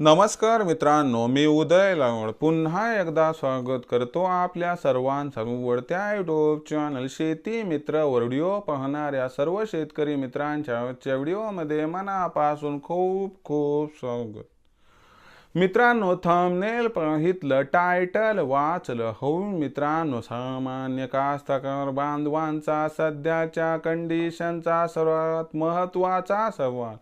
नमस्कार मित्रांनो मी उदय लावड पुन्हा एकदा स्वागत करतो आपल्या सर्वांचा आवडत्या युट्यूब चॅनल शेती मित्र व्हिडिओ पाहणाऱ्या सर्व शेतकरी मित्रांच्या व्हिडिओमध्ये मनापासून खूप खूप स्वागत. मित्रांनो थंबनेल पाहितलं टायटल वाचलं होऊन मित्रांनो सामान्य कास्तकार बांधवांचा सध्याच्या कंडिशनचा सर्वात महत्त्वाचा सवाल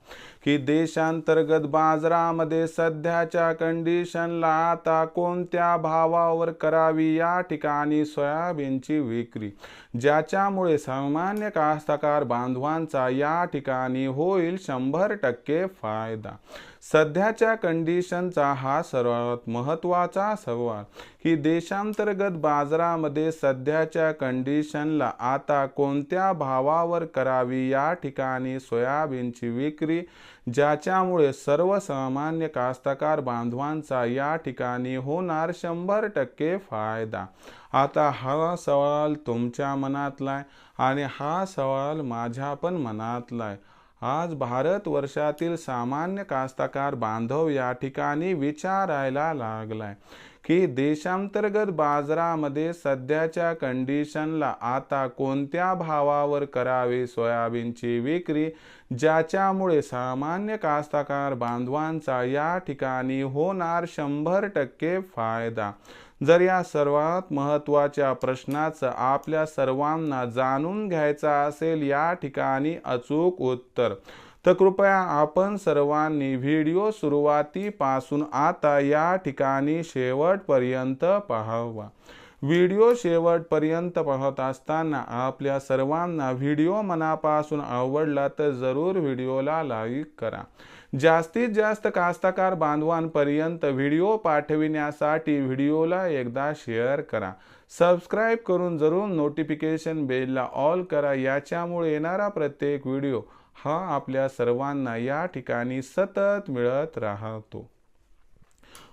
की देशांतर्गत बाजारामध्ये सध्याच्या कंडिशनला आता कोणत्या भावावर करावी या ठिकाणी सोयाबीनची विक्री ज्याच्यामुळे सामान्य कास्तकार बांधवांचा या ठिकाणी होईल शंभर टक्के फायदा. सध्याच्या कंडिशनचा हा सर्वात महत्त्वाचा सवाल. की देशांतर्गत बाजारामध्ये सध्याच्या कंडिशनला आता कोणत्या भावावर करावी या ठिकाणी सोयाबीनची विक्री ज्याच्यामुळे सर्वसामान्य कास्तकार बांधवांचा या ठिकाणी होणार शंभर टक्के फायदा? आता हा सवाल तुमच्या मनातला आहे आणि हा सवाल माझ्या पण मनातला आहे आज भारत वर्षातील सामान्य कास्तकार बांधव या ठिकाणी विचारायला लागलाय. की देशांतर्गत बाजारामध्ये सध्याच्या कंडिशनला आता कोणत्या भावावर करावी सोयाबीनची विक्री ज्याच्यामुळे सामान्य कास्तकार बांधवांचा या ठिकाणी होणार शंभर टक्के फायदा? जर या सर्वात महत्त्वाच्या प्रश्नाचं आपल्या सर्वांना जाणून घ्यायचं असेल या ठिकाणी अचूक उत्तर तर कृपया आपण सर्वांनी व्हिडिओ सुरुवातीपासून आता या ठिकाणी शेवटपर्यंत पाहावा. व्हिडिओ शेवटपर्यंत पाहत असताना आपल्या सर्वांना व्हिडिओ मनापासून आवडला तर जरूर व्हिडिओला लाईक करा. जास्तीत जास्त कास्तकार बांधवांपर्यंत व्हिडिओ पाठविण्यासाठी व्हिडिओला एकदा शेअर करा. सबस्क्राईब करून जरूर नोटिफिकेशन बेलला ऑल करा. याच्यामुळे येणारा प्रत्येक व्हिडिओ हा आपल्या सर्वांना या ठिकाणी सतत मिळत राहतो.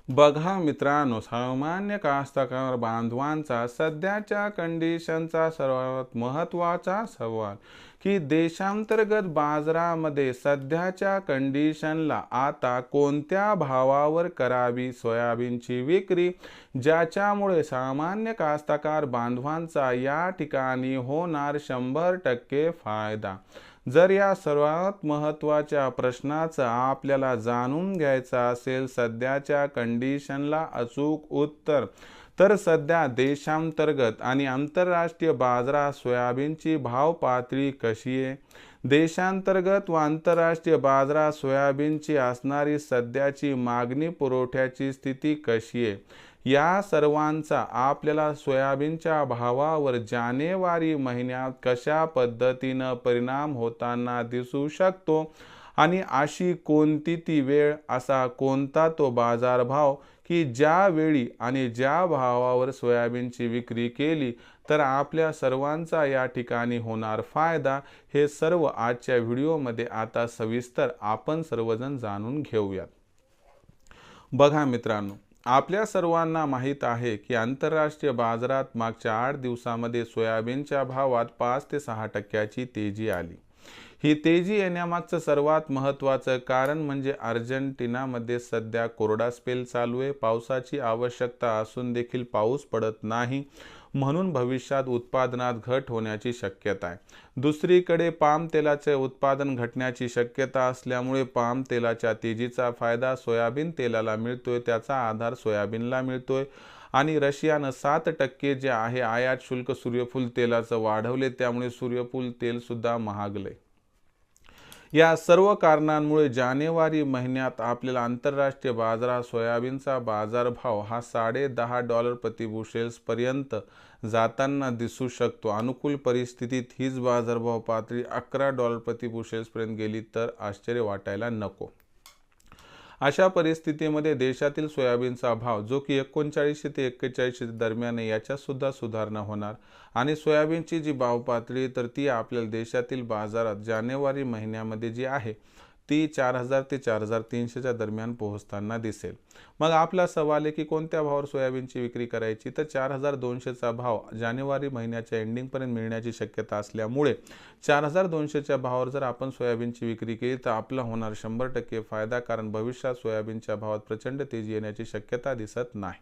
बघा मित्रांनो सामान्य कास्तकार बांधवांचा सध्याच्या कंडिशनचा सर्वात महत्त्वाचा सवाल की देशांतर्गत बाजारामध्ये सध्याच्या कंडिशनला आता कोणत्या भावावर करावी सोयाबीनची विक्री ज्याच्यामुळे सामान्य कास्तकार बांधवांचा या ठिकाणी होणार शंभर टक्के फायदा? जर या सर्वात महत्त्वाच्या प्रश्नाचं आपल्याला जाणून घ्यायचं असेल सध्याच्या कंडिशनला अचूक उत्तर. तर सध्या देशांतर्गत आणि आंतरराष्ट्रीय बाजारात सोयाबीनची भाव पातळी कशी आहे? देशांतर्गत व आंतरराष्ट्रीय बाजारात सोयाबीनची असणारी सध्याची मागणी पुरवठ्याची स्थिती कशी आहे? या सर्वांचा आपल्याला सोयाबीनच्या भावावर जानेवारी महिन्यात कशा पद्धतीनं परिणाम होताना दिसू शकतो? आणि अशी कोणती ती वेळ असा कोणता तो बाजारभाव की ज्या वेळी आणि ज्या भावावर सोयाबीनची विक्री केली तर आपल्या सर्वांचा या ठिकाणी होणार फायदा हे सर्व आजच्या व्हिडिओमध्ये आता सविस्तर आपण सर्वजण जाणून घेऊयात. बघा मित्रांनो आपल्या सर्वांना माहीत आहे की आंतरराष्ट्रीय बाजारात मागच्या आठ दिवसामध्ये सोयाबीनच्या भावात पाच ते सहा टक्क्याची तेजी आली. ही तेजी येण्यामागचं सर्वात महत्त्वाचं कारण म्हणजे अर्जेंटिनामध्ये सध्या कोरडा स्पेल चालू आहे. पावसाची आवश्यकता असून देखील पाऊस पडत नाही म्हणून भविष्यात उत्पादनात घट होण्याची शक्यता आहे. दुसरीकडे पाम तेलाचे उत्पादन घटण्याची शक्यता असल्यामुळे पाम तेलाच्या तेजीचा फायदा सोयाबीन तेलाला मिळतोय त्याचा आधार सोयाबीनला मिळतोय. आणि रशियानं सात टक्के जे आहे आयात शुल्क सूर्यफूल तेलाचं वाढवले त्यामुळे सूर्यफूल तेलसुद्धा महागलं महागले या सर्व कारणांमुळे जानेवारी महिन्यात आपल्याला आंतरराष्ट्रीय बाजारात सोयाबीनचा बाजारभाव हा साडे दहा डॉलर प्रतिबुशेल्सपर्यंत जाताना दिसू शकतो. अनुकूल परिस्थितीत हीच बाजारभाव पातळी अकरा डॉलर प्रतिबुशेल्सपर्यंत गेली तर आश्चर्य वाटायला नको. अशा परिस्थितीमध्ये देशातील सोयाबीनचा भाव जो की एकोणचाळीसशे ते एक्केचाळीसशे दरम्यान आहे याच्यात सुद्धा सुधारणा होणार. आणि सोयाबीनची जी भाव पातळी तर ती आपल्याला देशातील बाजारात जानेवारी महिन्यामध्ये जी आहे ती चार हजार ते चार हजार तीनशेच्या दरम्यान पोहोचताना दिसेल. मग आपला सवाल आहे की कोणत्या भावावर सोयाबीनची विक्री करायची? तर चार हजार दोनशेचा भाव जानेवारी महिन्याच्या एंडिंगपर्यंत मिळण्याची शक्यता असल्यामुळे चार हजार दोनशेच्या भावावर जर आपण सोयाबीनची विक्री केली तर आपला होणार शंभर टक्के फायदा कारण भविष्यात सोयाबीनच्या भावात प्रचंड तेजी येण्याची शक्यता दिसत नाही.